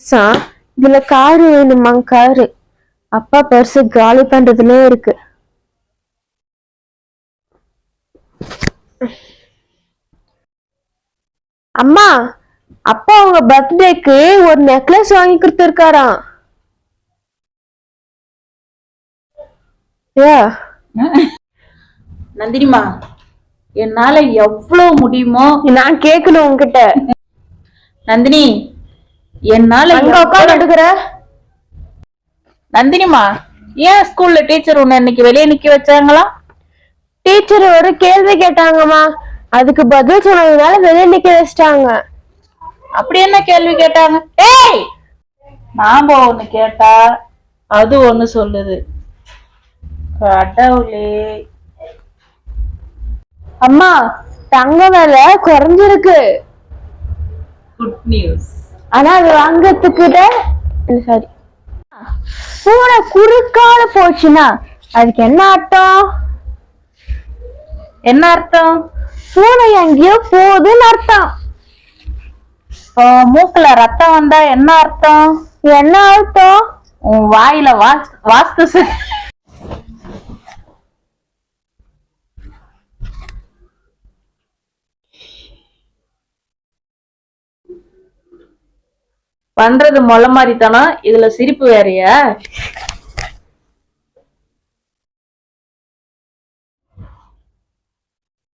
சா இதுல காரு வேணுமா காரு? அப்பா பர்ஸ் காலி பண்றதுலே இருக்கு. அம்மா அப்பா உங்க பர்த்டேக்கு ஒரு நெக்லஸ் வாங்கி கொடுத்துருக்காராம். நந்தினிமா என்னால எவ்வளவு முடியுமோ நான் கேட்கணும் உங்ககிட்ட நந்தினி என்னால நந்தினிமா ஏன் ஸ்கூல்ல டீச்சர் உன்னை இன்னைக்கு வெளியே நிக்க வச்சாங்களா? டீச்சர் ஒரு கேள்வி கேட்டாங்கம்மா. அதுக்கு பதில் சொன்னதுனால வெளியே நிக்க வச்சிட்டாங்க. அப்படி என்ன கேள்வி கேட்டாங்க? ஏய்! நாம ஒண்ணு கேட்டா அது ஒண்ணு சொல்லுது. கடவுளே. அம்மா தங்க விலை குறைஞ்சிருக்கு. குட் நியூஸ் ஆனா அது வாங்கறதுக்கு சாரி பூனை குறுக்கால போச்சுன்னா அதுக்கு என்ன அர்த்தம்? என்ன அர்த்தம்? பூனை எங்கேயோ போகுதுன்னு அர்த்தம். மூக்குல ரத்தம் வந்தா என்ன அர்த்தம்? என்ன அர்த்தம்? உன் வாயில வாஸ்து வாஸ்து பண்றது மொள மாதிரி தானா இதுல சிரிப்பு வேறையா?